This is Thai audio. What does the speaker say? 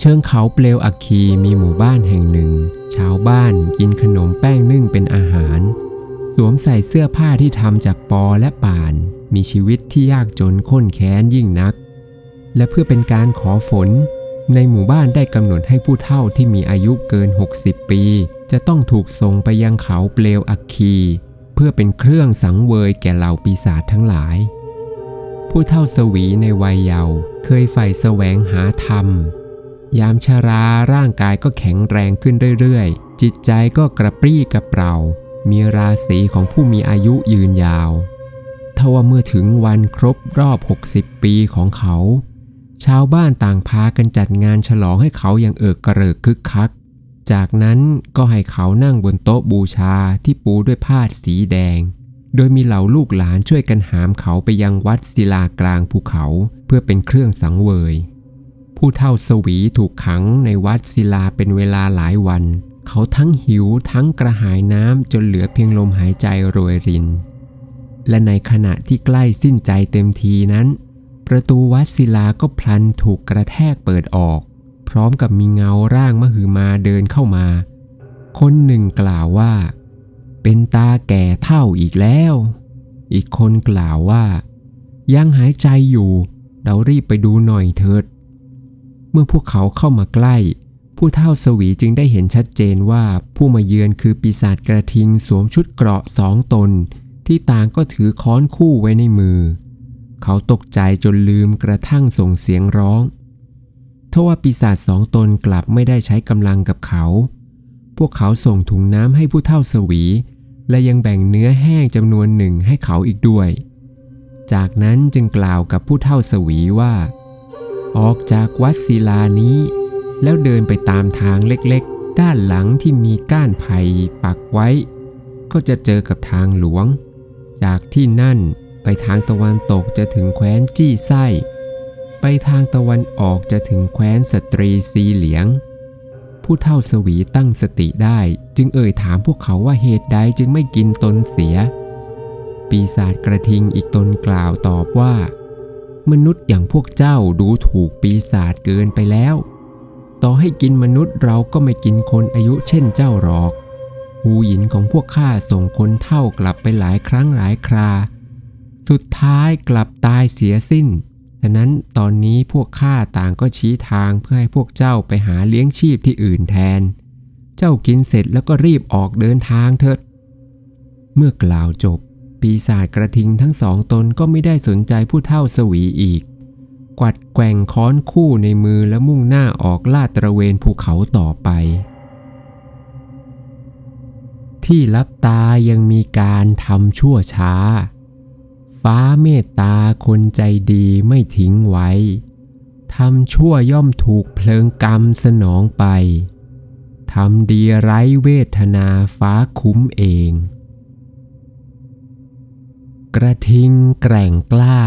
เชิงเขาเปลวอัคคีมีหมู่บ้านแห่งหนึ่ง ชาวบ้านกินขนมแป้งนึ่งเป็นอาหาร สวมใส่เสื้อผ้าที่ทำจากปอและป่าน มีชีวิตที่ยากจนข้นแค้นยิ่งนัก และเพื่อเป็นการขอฝน ในหมู่บ้านได้กำหนดให้ผู้เฒ่าที่มีอายุเกิน 60 ปี จะต้องถูกส่งไปยังเขาเปลวอัคคีเพื่อเป็นเครื่องสังเวยแก่เหล่าปีศาจทั้งหลาย ผู้เฒ่าสวีในวัยเยาว์เคยใฝ่แสวงหาธรรม ยามชาราร่างกายก็แข็งแรงขึ้นเรื่อยๆ จิตใจก็กระปรี้กระเปร่า มีราศีของผู้มีอายุยืนยาวทว่าเมื่อถึงวันครบรอบ 60 ปีของเขา ชาวบ้านต่างพากันจัดงานฉลองให้เขาอย่างเอิกกระเริกคึกคัก จากนั้นก็ให้เขานั่งบนโต๊ะบูชาที่ปูด้วยผ้าสีแดง โดยมีเหล่าลูกหลานช่วยกันหามเขาไปยังวัดศิลากลางภูเขา เพื่อเป็นเครื่องสังเวย ผู้เฒ่าสวีถูกขังในวัดศิลาเป็นเวลาหลายวัน เขาทั้งหิวทั้งกระหายน้ำจนเหลือเพียงลมหายใจโรยริน และในขณะที่ใกล้สิ้นใจเต็มทีนั้น ประตูวัดศิลาก็พลันถูกกระแทกเปิดออก พร้อมกับมีเงาร่างมหือมาเดินเข้ามา คนหนึ่งกล่าวว่า เป็นตาแก่เท่าอีกแล้ว อีกคนกล่าวว่า ยังหายใจอยู่ เรารีบไปดูหน่อยเถิด มื่อพวกเขาเข้ามาใกล้ ผู้เท่าสวีจึงได้เห็นชัดเจนว่าผู้มาเยือนคือปีศาจกระทิงสวมชุดเกราะสองตน ที่ต่างก็ถือค้อนคู่ไว้ในมือ เขาตกใจจนลืมกระทั่งส่งเสียงร้องทว่าปีศาจสองตนกลับไม่ได้ใช้กำลังกับเขา พวกเขาส่งถุงน้ำให้ผู้เท่าสวี และยังแบ่งเนื้อแห้งจำนวนหนึ่งให้เขาอีกด้วย จากนั้นจึงกล่าวกับผู้เท่าสวีว่า ออกจากวัดศิลานี้ แล้วเดินไปตามทางเล็กๆ ด้านหลังที่มีก้านไผ่ปักไว้ ก็จะเจอกับทางหลวง จากที่นั่นไปทางตะวันตกจะถึงแคว้นจี้ไส้ ไปทางตะวันออกจะถึงแคว้นสตรีสีเหลียง ผู้เท่าสวีตั้งสติได้จึงเอ่ยถามพวกเขาว่าเหตุใดจึงไม่กินตนเสีย ปีศาจกระทิงอีกตนกล่าวตอบว่า มนุษย์อย่างพวกเจ้าดูถูกปีศาจเกินไปแล้ว ต่อให้กินมนุษย์เราก็ไม่กินคนอายุเช่นเจ้าหรอกหูหยินของพวกข้าส่งคนเท่ากลับไปหลายครั้งหลายครา สุดท้ายกลับตายเสียสิ้น ฉะนั้นตอนนี้พวกข้าต่างก็ชี้ทางเพื่อให้พวกเจ้าไปหาเลี้ยงชีพที่อื่นแทน เจ้ากินเสร็จแล้วก็รีบออกเดินทางเถิด เมื่อกล่าวจบ ปีศาจกระทิงทั้งสองตนก็ไม่ได้สนใจผู้เท่าสวีอีก กวัดแกว่งค้อนคู่ในมือและมุ่งหน้าออกลาดตระเวนภูเขาต่อไป ที่ลับตายังมีการทำชั่วช้า ฟ้าเมตตาคนใจดีไม่ทิ้งไว้ทำชั่วย่อมถูกเพลิงกรรมสนองไปทำดีไร้เวทนาฟ้าคุ้มเอง กระทิงแกร่งกล้า